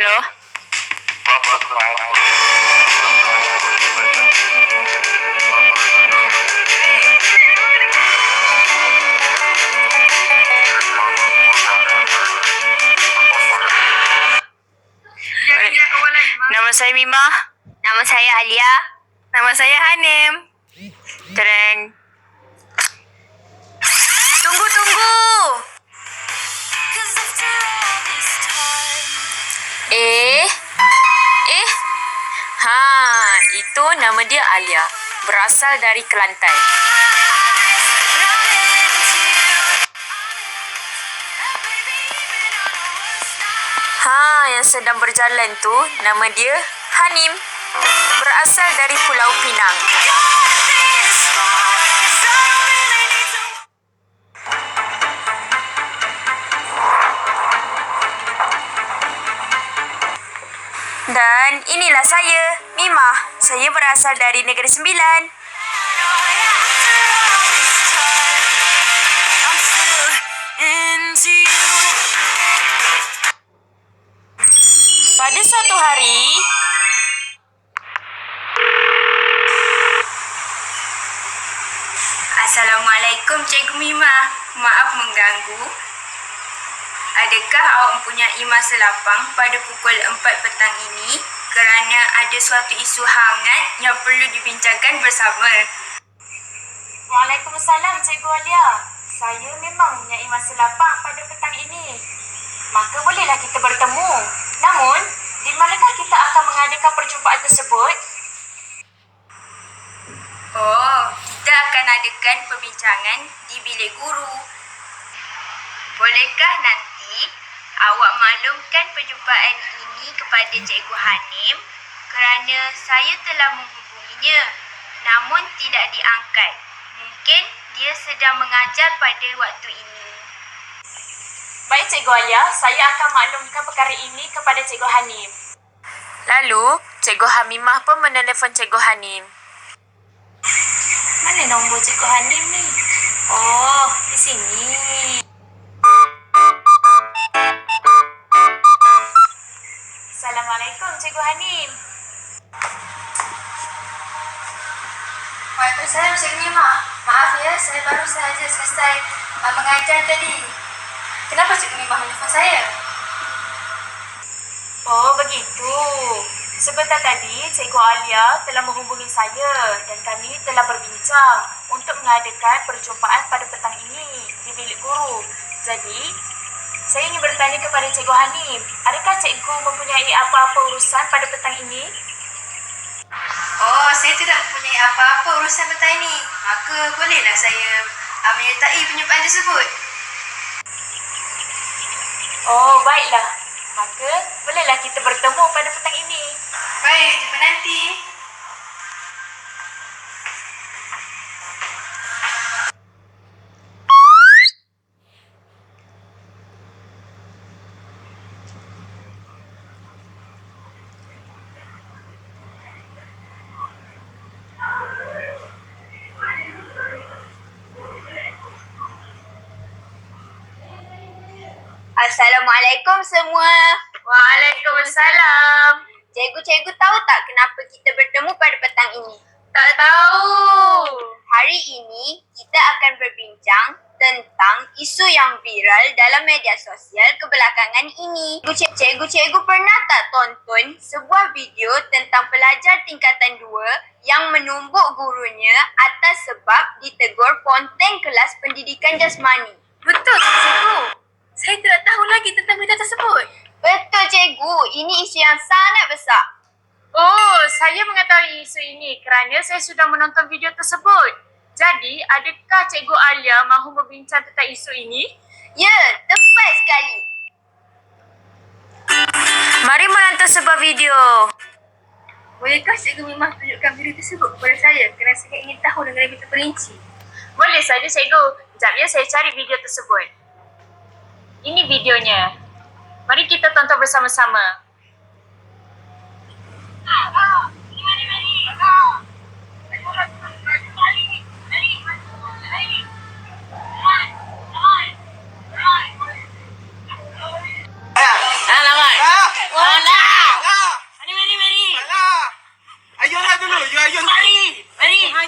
Hello? Nama saya Mima. Nama saya Alia. Nama saya Hanim. Tereng. Dia Alia. Berasal dari Kelantan. Ha, yang sedang berjalan tu nama dia Hanim. Berasal dari Pulau Pinang. Berasal dari Negeri Sembilan. Pada suatu hari, Assalamualaikum Cikgu Mima. Maaf mengganggu. Adakah awak mempunyai masa lapang pada pukul 4 petang ini kerana ada suatu isu hangat yang perlu dibincangkan bersama? Waalaikumsalam Cikgu Alia. Saya memang mempunyai masa lapang pada petang ini. Maka bolehlah kita bertemu. Namun, di manakah kita akan mengadakan perjumpaan tersebut? Oh, kita akan adakan perbincangan di bilik guru. Bolehkah nanti awak maklumkan perjumpaan ini kepada Cikgu Hanim kerana saya telah menghubunginya namun tidak diangkat. Mungkin dia sedang mengajar pada waktu ini. Baik Cikgu Alia, saya akan maklumkan perkara ini kepada Cikgu Hanim. Lalu, Cikgu Hamimah pun menelefon Cikgu Hanim. Mana nombor Cikgu Hanim ni? Oh, di sini. Assalamualaikum Cikgu Hanim. Waalaikumsalam Cikgu Mima. Maaf ya, saya baru sahaja selesai uh, mengajar tadi. Kenapa Cikgu Mima menelpon saya? Oh, begitu. Sebentar tadi, Cikgu Alia telah menghubungi saya dan kami telah berbincang untuk mengadakan perjumpaan pada petang ini di bilik guru. Jadi, saya ingin bertanya kepada Cikgu Hanim, adakah Cikgu mempunyai apa-apa urusan pada petang ini? Oh, saya tidak mempunyai apa-apa urusan petang ini. Maka bolehlah saya uh, menyertai penyumpaan tersebut. Oh, baiklah. Maka, bolehlah kita bertemu pada petang ini. Baik, jumpa nanti. Assalamualaikum semua. Waalaikumsalam. Cikgu-cikgu tahu tak kenapa kita bertemu pada petang ini? Tak tahu. Hari ini kita akan berbincang tentang isu yang viral dalam media sosial kebelakangan ini. Cikgu- Cikgu-cikgu pernah tak tonton sebuah video tentang pelajar tingkatan 2 yang menumbuk gurunya atas sebab ditegur ponteng kelas pendidikan jasmani? Betul, Cikgu. Saya tidak tahu lagi tentang berita tersebut. Betul cikgu, ini isu yang sangat besar. Oh, saya mengetahui isu ini kerana saya sudah menonton video tersebut. Jadi, adakah Cikgu Alia mahu berbincang tentang isu ini? Ya, tepat sekali. Mari menonton sebuah video. Bolehkah Cikgu Mima tunjukkan video tersebut kepada saya kerana saya ingin tahu dengan lebih terperinci? Boleh saja Cikgu. Sekejap ya, saya cari video tersebut. Ini videonya. Mari kita tonton bersama-sama. Alamak. Oh, nak.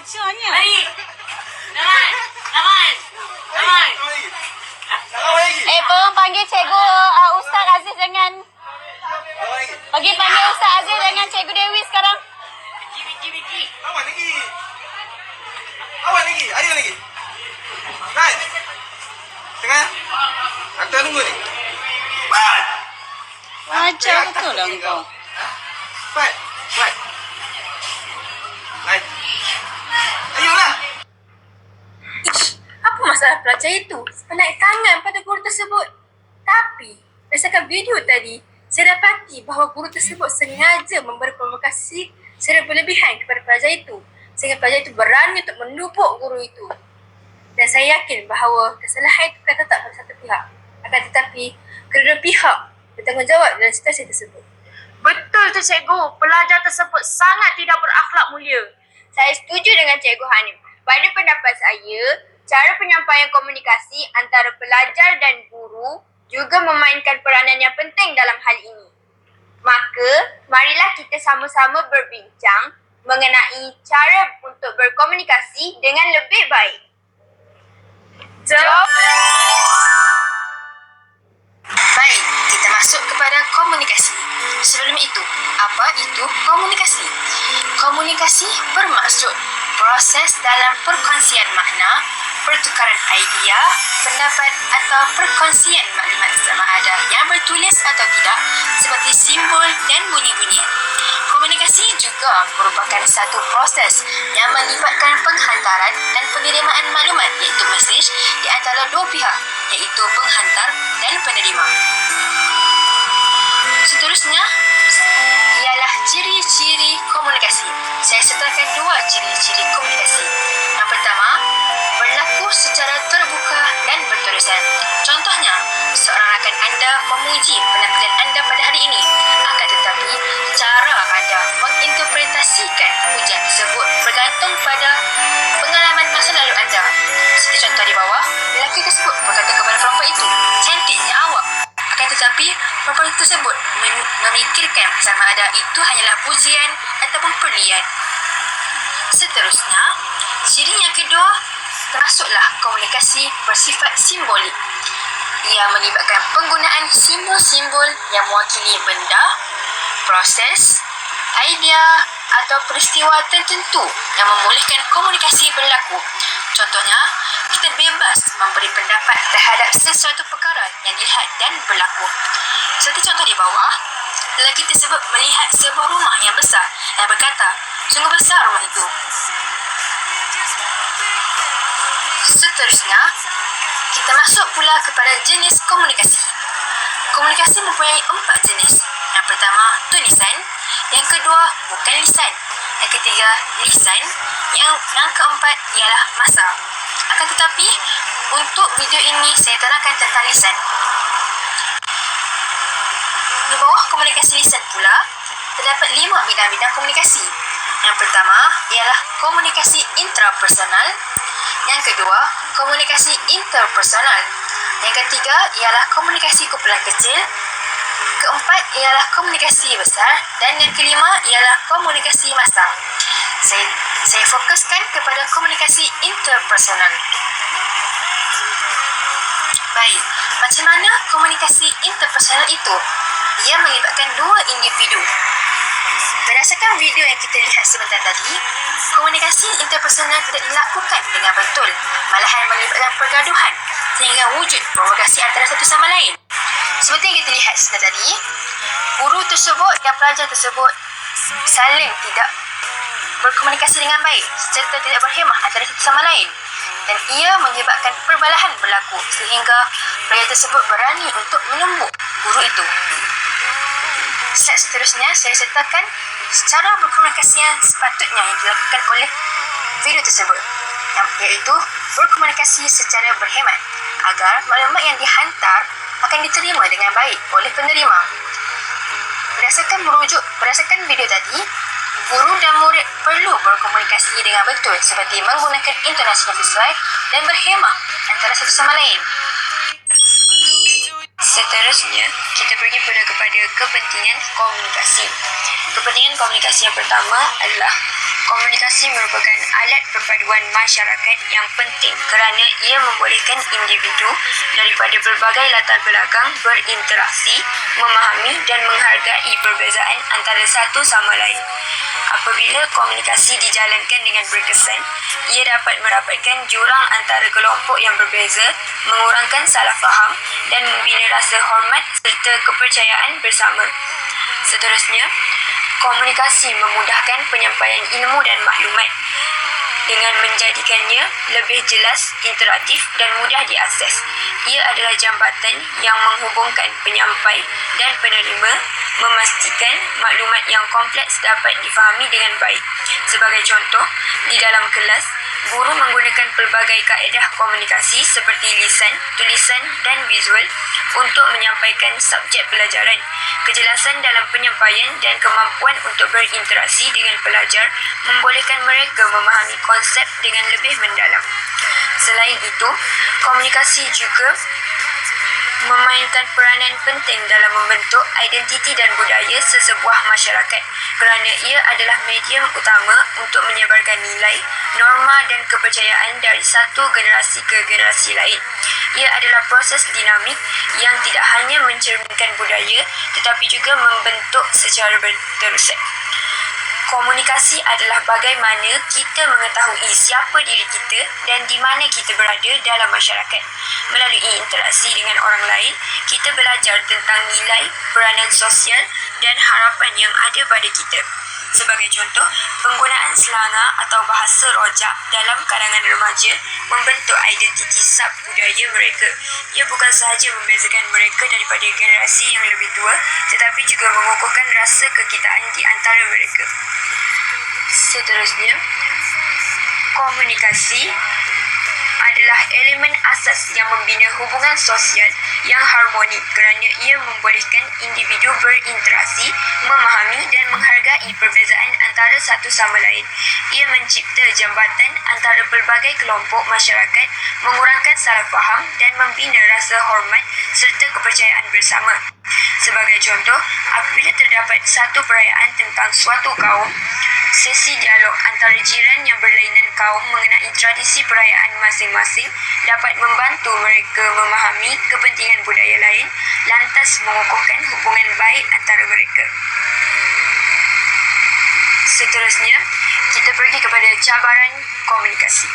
ajarnya. Mari. Naman. Naman. Naman. Eh, tolong panggil cikgu uh, Ustaz Aziz dengan... Bagi panggil Ustaz Aziz dengan cikgu Dewi sekarang. Biki, biki, biki. Awak lagi. Awak lagi. Ayo lagi. Baik. Tengah. Aku tunggu ni. Baik. Macam betul lah kau. Baik. Baik. Baik. Ayolah. Apa masalah pelajar itu? Naik tangan pada guru tersebut. Tapi, berdasarkan video tadi, saya dapati bahawa guru tersebut sengaja memberi provokasi secara berlebihan kepada pelajar itu. Sehingga pelajar itu berani untuk menupuk guru itu. Dan saya yakin bahawa kesalahan itu bukan tetap pada satu pihak. Akan tetapi, kedua pihak bertanggungjawab dalam situasi tersebut. Betul tu cikgu. Pelajar tersebut sangat tidak berakhlak mulia. Saya setuju dengan Cikgu Hanif. Pada pendapat saya, cara penyampaian komunikasi antara pelajar dan guru juga memainkan peranan yang penting dalam hal ini. Maka, marilah kita sama-sama berbincang mengenai cara untuk berkomunikasi dengan lebih baik. Jom. Baik, kita masuk kepada komunikasi. Sebelum itu, apa itu komunikasi? Komunikasi bermaksud proses dalam perkongsian makna, pertukaran idea, pendapat atau perkongsian maklumat sama ada yang bertulis atau tidak seperti simbol dan bunyi-bunyian. Komunikasi juga merupakan satu proses yang melibatkan penghantaran dan penerimaan maklumat iaitu mesej di antara dua pihak iaitu penghantar dan penerima. Seterusnya ialah ciri-ciri komunikasi. Saya sertakan dua ciri-ciri komunikasi. Yang pertama, berlaku secara terbuka dan berterusan. Contohnya, seorang rakan anda memuji penampilan anda pada hari ini. Akan tetapi, cara anda menginterpretasikan pujian tersebut bergantung pada pengalaman masa lalu anda. Seperti contoh di bawah, lelaki tersebut berkata kepada perempuan itu, cantiknya awak. Akan tetapi, perempuan tersebut mem- memikirkan sama ada itu hanyalah pujian ataupun perlian. Seterusnya, ciri yang kedua termasuklah komunikasi bersifat simbolik. Ia melibatkan penggunaan simbol-simbol yang mewakili benda, proses, idea atau peristiwa tertentu yang membolehkan komunikasi berlaku. Contohnya, kita bebas memberi pendapat terhadap sesuatu perkara yang dilihat dan berlaku. Seperti contoh di bawah, lelaki tersebut melihat sebuah rumah yang besar dan berkata, sungguh besar rumah itu. Seterusnya, kita masuk pula kepada jenis komunikasi. Komunikasi mempunyai empat jenis. Yang pertama, tulisan. Yang kedua, bukan lisan. Yang ketiga, lisan. Yang, yang keempat ialah masa. Akan tetapi, untuk video ini saya terangkan tentang lisan. Di bawah komunikasi lisan pula, terdapat lima bidang-bidang komunikasi. Pertama ialah komunikasi intrapersonal. Yang kedua, komunikasi interpersonal. Yang ketiga ialah komunikasi kumpulan kecil. Keempat ialah komunikasi besar dan yang kelima ialah komunikasi massa. Saya saya fokuskan kepada komunikasi interpersonal. Baik, macam mana komunikasi interpersonal itu? Ia melibatkan dua individu. Berdasarkan video yang kita lihat sebentar tadi, komunikasi interpersonal tidak dilakukan dengan betul, malahan melibatkan pergaduhan sehingga wujud provokasi antara satu sama lain. Seperti yang kita lihat sebentar tadi, guru tersebut dan pelajar tersebut saling tidak berkomunikasi dengan baik serta tidak berhemah antara satu sama lain dan ia menyebabkan perbalahan berlaku sehingga pelajar tersebut berani untuk menumbuk guru itu. Slide seterusnya saya sertakan cara berkomunikasi yang sepatutnya yang dilakukan oleh video tersebut iaitu berkomunikasi secara berhemat agar maklumat yang dihantar akan diterima dengan baik oleh penerima. Berdasarkan merujuk berdasarkan video tadi, guru dan murid perlu berkomunikasi dengan betul seperti menggunakan intonasi yang sesuai dan berhemah antara satu sama lain. Seterusnya, kita pada kepada kepentingan komunikasi. Kepentingan komunikasi yang pertama adalah Komunikasi merupakan alat perpaduan masyarakat yang penting kerana ia membolehkan individu daripada berbagai latar belakang berinteraksi, memahami dan menghargai perbezaan antara satu sama lain. Apabila komunikasi dijalankan dengan berkesan, ia dapat merapatkan jurang antara kelompok yang berbeza, mengurangkan salah faham dan membina rasa hormat serta kepercayaan bersama. Seterusnya, komunikasi memudahkan penyampaian ilmu dan maklumat dengan menjadikannya lebih jelas, interaktif dan mudah diakses. Ia adalah jambatan yang menghubungkan penyampai dan penerima, memastikan maklumat yang kompleks dapat difahami dengan baik. Sebagai contoh, di dalam kelas, guru menggunakan pelbagai kaedah komunikasi seperti lisan, tulisan dan visual untuk menyampaikan subjek pelajaran. Kejelasan dalam penyampaian dan kemampuan untuk berinteraksi dengan pelajar membolehkan mereka memahami konsep dengan lebih mendalam. Selain itu, komunikasi juga memainkan peranan penting dalam membentuk identiti dan budaya sesebuah masyarakat kerana ia adalah medium utama untuk menyebarkan nilai, norma dan kepercayaan dari satu generasi ke generasi lain. Ia adalah proses dinamik yang tidak hanya mencerminkan budaya tetapi juga membentuk secara berterusan. Komunikasi adalah bagaimana kita mengetahui siapa diri kita dan di mana kita berada dalam masyarakat. Melalui interaksi dengan orang lain, kita belajar tentang nilai, peranan sosial dan harapan yang ada pada kita. Sebagai contoh, penggunaan selanga atau bahasa rojak dalam kalangan remaja membentuk identiti sub budaya mereka. Ia bukan sahaja membezakan mereka daripada generasi yang lebih tua, tetapi juga mengukuhkan rasa kekitaan di antara mereka. Seterusnya, komunikasi adalah elemen asas yang membina hubungan sosial yang harmoni kerana ia membolehkan individu berinteraksi, memahami dan menghargai perbezaan antara satu sama lain. Ia mencipta jambatan antara pelbagai kelompok masyarakat, mengurangkan salah faham dan membina rasa hormat serta kepercayaan bersama. Sebagai contoh, apabila terdapat satu perayaan tentang suatu kaum, sesi dialog antara jiran yang berlainan kaum mengenai tradisi perayaan masing-masing dapat membantu mereka memahami kepentingan budaya lain lantas mengukuhkan hubungan baik antara mereka. Seterusnya, kita pergi kepada cabaran komunikasi.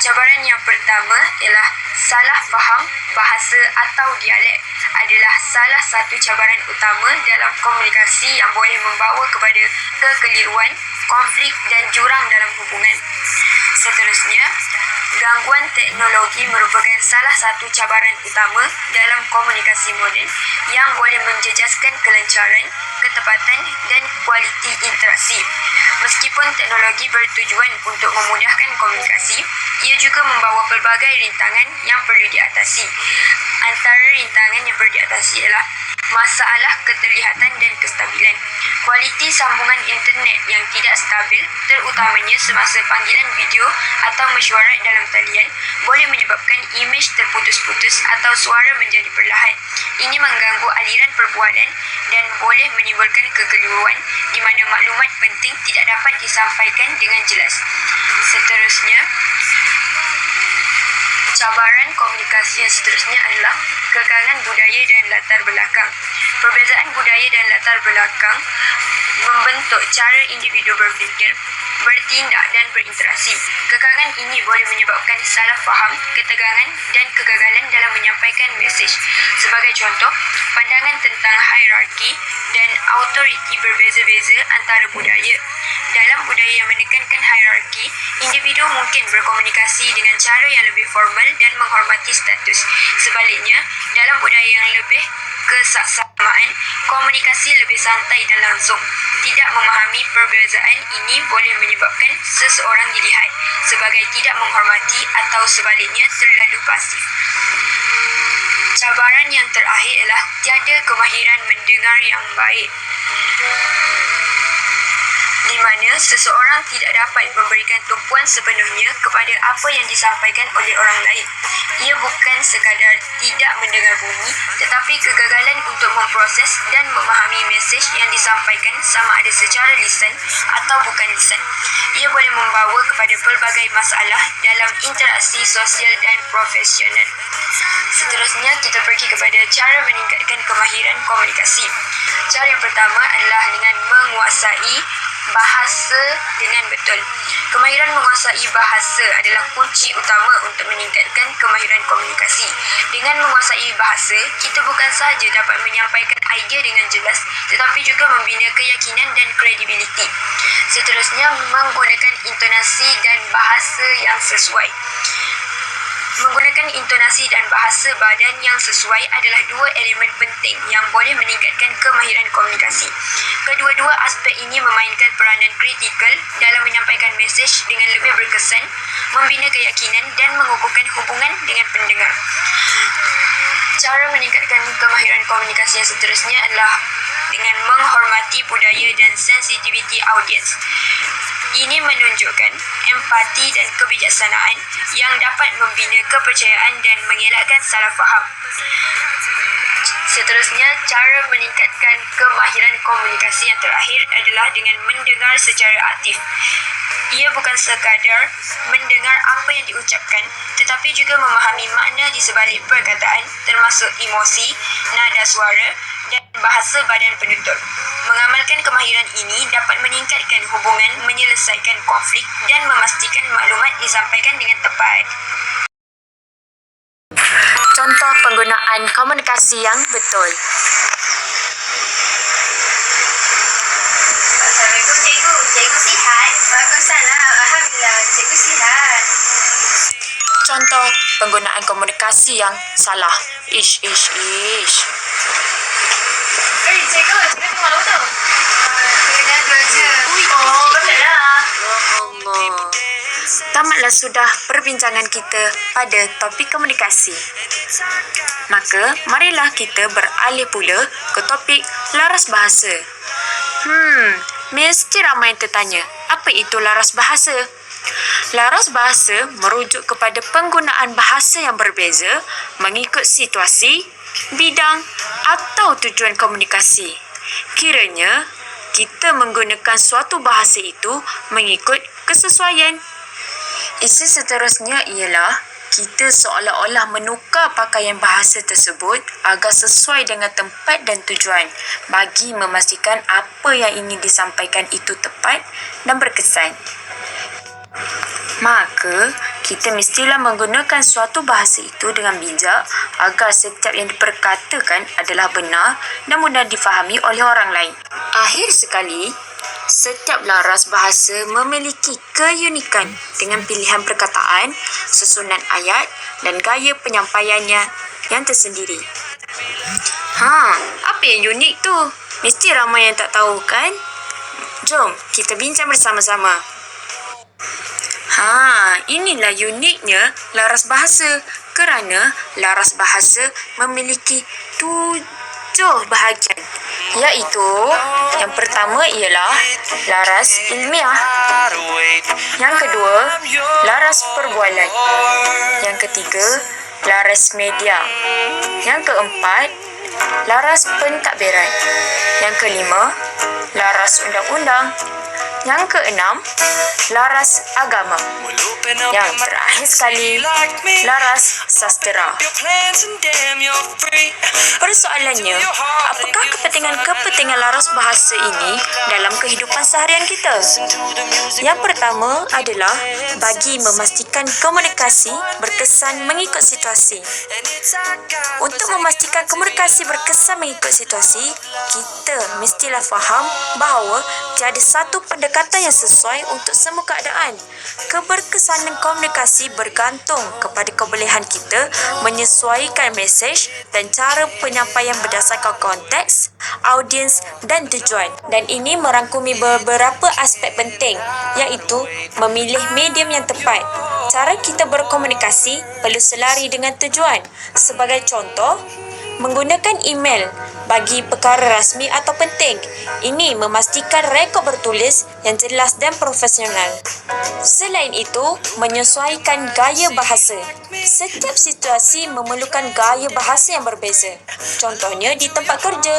Cabaran yang pertama ialah salah faham bahasa atau dialek adalah salah satu cabaran utama dalam komunikasi yang boleh membawa kepada kekeliruan, konflik dan jurang dalam hubungan. Seterusnya, gangguan teknologi merupakan salah satu cabaran utama dalam komunikasi moden yang boleh menjejaskan kelancaran, ketepatan dan kualiti interaksi. Meskipun teknologi bertujuan untuk memudahkan komunikasi, ia juga membawa pelbagai rintangan yang perlu diatasi. Antara rintangan yang perlu diatasi ialah masalah keterlihatan dan kestabilan. Kualiti sambungan internet yang tidak stabil, terutamanya semasa panggilan video atau mesyuarat dalam talian, boleh menyebabkan imej terputus-putus atau suara menjadi perlahan. Ini mengganggu aliran perbualan dan boleh menimbulkan kekeliruan di mana maklumat penting tidak dapat disampaikan dengan jelas. Seterusnya, cabaran komunikasi yang seterusnya adalah kekangan budaya dan latar belakang. Perbezaan budaya dan latar belakang membentuk cara individu berfikir, bertindak dan berinteraksi. Kekangan ini boleh menyebabkan salah faham, ketegangan dan kegagalan dalam menyampaikan mesej. Sebagai contoh, pandangan tentang hierarki dan autoriti berbeza-beza antara budaya. Dalam budaya yang menekankan hierarki, individu mungkin berkomunikasi dengan cara yang lebih formal dan menghormati status. Sebaliknya, dalam budaya yang lebih kesaksamaan, komunikasi lebih santai dan langsung. Tidak memahami perbezaan ini boleh menyebabkan seseorang dilihat sebagai tidak menghormati atau sebaliknya terlalu pasif. Cabaran yang terakhir ialah tiada kemahiran mendengar yang baik. Di mana seseorang tidak dapat memberikan tumpuan sepenuhnya kepada apa yang disampaikan oleh orang lain. Ia bukan sekadar tidak mendengar bunyi tetapi kegagalan untuk memproses dan memahami mesej yang disampaikan sama ada secara lisan atau bukan lisan. Ia boleh membawa kepada pelbagai masalah dalam interaksi sosial dan profesional. Seterusnya kita pergi kepada cara meningkatkan kemahiran komunikasi. Cara yang pertama adalah dengan menguasai bahasa dengan betul. Kemahiran menguasai bahasa adalah kunci utama untuk meningkatkan kemahiran komunikasi. Dengan menguasai bahasa, kita bukan sahaja dapat menyampaikan idea dengan jelas tetapi juga membina keyakinan dan kredibiliti. Seterusnya, menggunakan intonasi dan bahasa yang sesuai. Menggunakan intonasi dan bahasa badan yang sesuai adalah dua elemen penting yang boleh meningkatkan kemahiran komunikasi. Kedua-dua aspek ini memainkan peranan kritikal dalam menyampaikan mesej dengan lebih berkesan, membina keyakinan dan mengukuhkan hubungan dengan pendengar. Cara meningkatkan kemahiran komunikasi yang seterusnya adalah dengan menghormati budaya dan sensitiviti audiens. Ini menunjukkan empati dan kebijaksanaan yang dapat membina kepercayaan dan mengelakkan salah faham. Seterusnya, cara meningkatkan kemahiran komunikasi yang terakhir adalah dengan mendengar secara aktif. Ia bukan sekadar mendengar apa yang diucapkan, tetapi juga memahami makna di sebalik perkataan termasuk emosi, nada suara dan bahasa badan penutur. Mengamalkan kemahiran ini dapat meningkatkan hubungan, menyelesaikan konflik dan memastikan maklumat disampaikan dengan tepat. Contoh penggunaan komunikasi yang betul. Assalamualaikum cikgu. Cikgu sihat? Baguslah. Alhamdulillah. Cikgu sihat. Contoh penggunaan komunikasi yang salah. Ish, ish, ish. Tamatlah sudah perbincangan kita pada topik komunikasi. Maka, marilah kita beralih pula ke topik laras bahasa. Hmm, mesti ramai yang tertanya, apa itu laras bahasa? Laras bahasa merujuk kepada penggunaan bahasa yang berbeza mengikut situasi, bidang atau tujuan komunikasi. Kiranya, kita menggunakan suatu bahasa itu mengikut kesesuaian Isu seterusnya ialah kita seolah-olah menukar pakaian bahasa tersebut agar sesuai dengan tempat dan tujuan bagi memastikan apa yang ingin disampaikan itu tepat dan berkesan. Maka, kita mestilah menggunakan suatu bahasa itu dengan bijak agar setiap yang diperkatakan adalah benar dan mudah difahami oleh orang lain. Akhir sekali, setiap laras bahasa memiliki keunikan dengan pilihan perkataan, susunan ayat dan gaya penyampaiannya yang tersendiri. Ha, apa yang unik tu? Mesti ramai yang tak tahu kan? Jom, kita bincang bersama-sama. Ha, inilah uniknya laras bahasa kerana laras bahasa memiliki tujuh bahagian iaitu yang pertama ialah laras ilmiah yang kedua laras perbualan yang ketiga laras media yang keempat laras pentadbiran yang kelima laras undang-undang yang keenam, laras agama. Yang terakhir sekali, laras sastera. Persoalannya, apakah kepentingan-kepentingan laras bahasa ini dalam kehidupan seharian kita? Yang pertama adalah bagi memastikan komunikasi berkesan mengikut situasi. Untuk memastikan komunikasi berkesan mengikut situasi, kita mestilah faham bahawa tiada satu pendekatan yang sesuai untuk semua keadaan. Keberkesanan komunikasi bergantung kepada kebolehan kita menyesuaikan mesej dan cara penyampaian berdasarkan konteks, audiens dan tujuan. Dan ini merangkumi beberapa aspek penting iaitu memilih medium yang tepat. Cara kita berkomunikasi perlu selari dengan tujuan. Sebagai contoh, Menggunakan email bagi perkara rasmi atau penting. Ini memastikan rekod bertulis yang jelas dan profesional. Selain itu, menyesuaikan gaya bahasa. Setiap situasi memerlukan gaya bahasa yang berbeza. Contohnya di tempat kerja.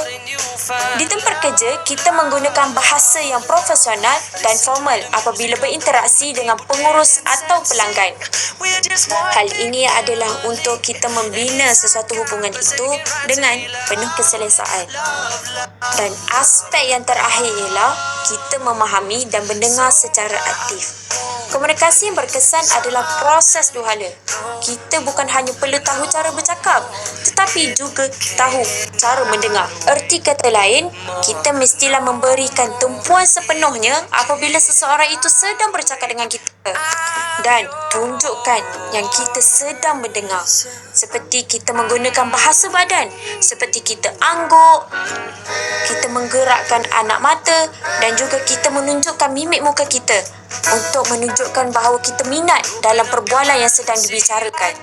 Di tempat kerja, kita menggunakan bahasa yang profesional dan formal apabila berinteraksi dengan pengurus atau pelanggan. Hal ini adalah untuk kita membina sesuatu hubungan itu dengan penuh keselesaan. Dan aspek yang terakhir ialah kita memahami dan mendengar secara aktif. Komunikasi yang berkesan adalah proses dua hala. Kita bukan hanya perlu tahu cara bercakap, tetapi juga tahu cara mendengar. Erti kata lain, kita mestilah memberikan tumpuan sepenuhnya apabila seseorang itu sedang bercakap dengan kita. Dan tunjukkan yang kita sedang mendengar. Seperti kita menggunakan bahasa badan, seperti kita angguk, kita menggerakkan anak mata dan juga kita menunjukkan mimik muka kita untuk menunjukkan bahawa kita minat dalam perbualan yang sedang dibicarakan.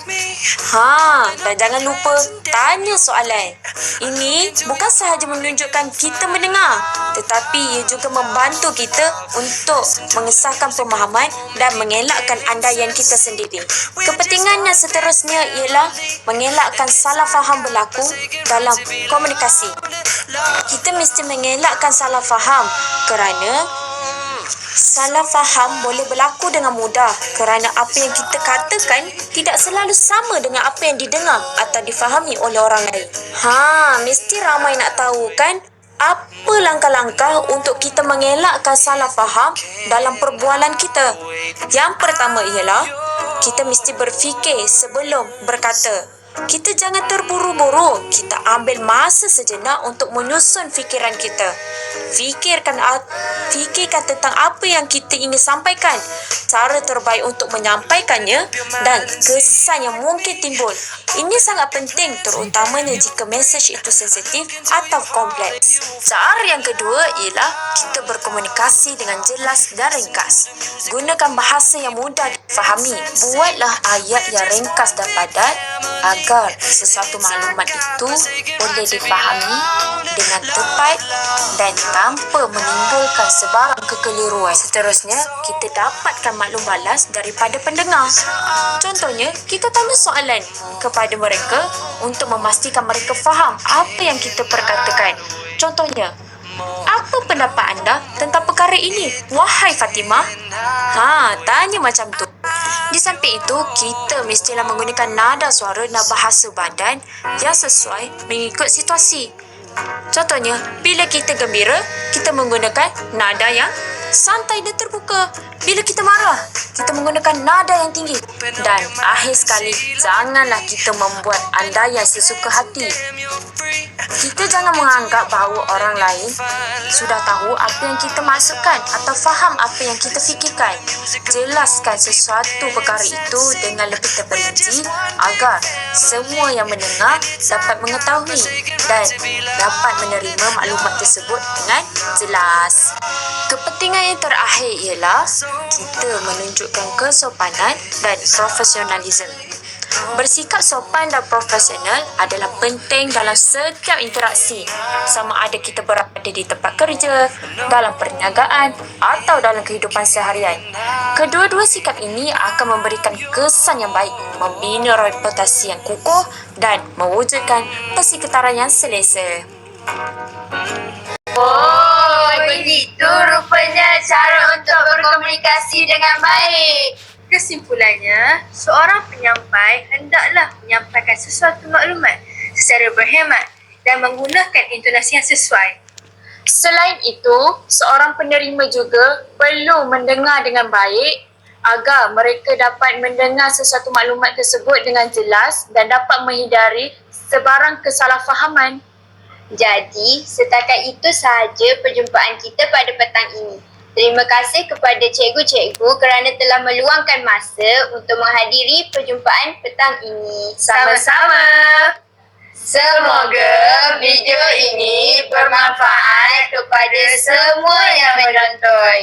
Ha, dan jangan lupa tanya soalan. Ini bukan sahaja menunjukkan kita mendengar, tetapi ia juga membantu kita untuk mengesahkan pemahaman dan mengelakkan andaian kita sendiri. Kepentingan yang seterusnya ialah mengelakkan salah faham berlaku dalam komunikasi. Kita mesti mengelakkan salah faham kerana Salah faham boleh berlaku dengan mudah kerana apa yang kita katakan tidak selalu sama dengan apa yang didengar atau difahami oleh orang lain. Ha, mesti ramai nak tahu kan? Apa langkah-langkah untuk kita mengelakkan salah faham dalam perbualan kita? Yang pertama ialah kita mesti berfikir sebelum berkata. Kita jangan terburu-buru. Kita ambil masa sejenak untuk menyusun fikiran kita. Fikirkan fikirkan tentang apa yang kita ingin sampaikan, cara terbaik untuk menyampaikannya dan kesan yang mungkin timbul. Ini sangat penting terutamanya jika mesej itu sensitif atau kompleks. Cara yang kedua ialah kita berkomunikasi dengan jelas dan ringkas. Gunakan bahasa yang mudah difahami. Buatlah ayat yang ringkas dan padat agar sesuatu maklumat itu boleh difahami dengan tepat dan tanpa menimbulkan sebarang kekeliruan. Seterusnya, kita dapatkan maklum balas daripada pendengar. Contohnya, kita tanya soalan kepada mereka untuk memastikan mereka faham apa yang kita perkatakan. Contohnya, apa pendapat anda tentang perkara ini? Wahai Fatimah. Ha, tanya macam tu. Di samping itu, kita mestilah menggunakan nada suara dan bahasa badan yang sesuai mengikut situasi. Contohnya, bila kita gembira, kita menggunakan nada yang santai dan terbuka. Bila kita marah, kita menggunakan nada yang tinggi. Dan akhir sekali, janganlah kita membuat andaian sesuka hati. Kita jangan menganggap bahawa orang lain sudah tahu apa yang kita maksudkan atau faham apa yang kita fikirkan. Jelaskan sesuatu perkara itu dengan lebih terperinci agar semua yang mendengar dapat mengetahui dan dapat menerima maklumat tersebut dengan jelas. Kepentingan yang terakhir ialah kita menunjukkan kesopanan dan profesionalisme. Bersikap sopan dan profesional adalah penting dalam setiap interaksi sama ada kita berada di tempat kerja, dalam perniagaan atau dalam kehidupan seharian. Kedua-dua sikap ini akan memberikan kesan yang baik, membina reputasi yang kukuh dan mewujudkan persekitaran yang selesa. Oh, begitu rupanya cara untuk berkomunikasi dengan baik. Kesimpulannya, seorang penyampai hendaklah menyampaikan sesuatu maklumat secara berhemat dan menggunakan intonasi yang sesuai. Selain itu, seorang penerima juga perlu mendengar dengan baik agar mereka dapat mendengar sesuatu maklumat tersebut dengan jelas dan dapat menghindari sebarang kesalahfahaman. Jadi, setakat itu sahaja perjumpaan kita pada petang ini. Terima kasih kepada cikgu-cikgu kerana telah meluangkan masa untuk menghadiri perjumpaan petang ini. Sama-sama. Semoga video ini bermanfaat kepada semua yang menonton.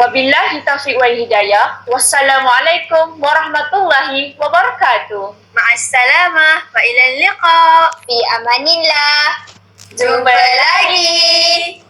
Wabillahi taufiq wal hidayah. Wassalamualaikum warahmatullahi wabarakatuh. Ma'assalamah. Wa ilan liqa. Fi amanillah. Jumpa lagi.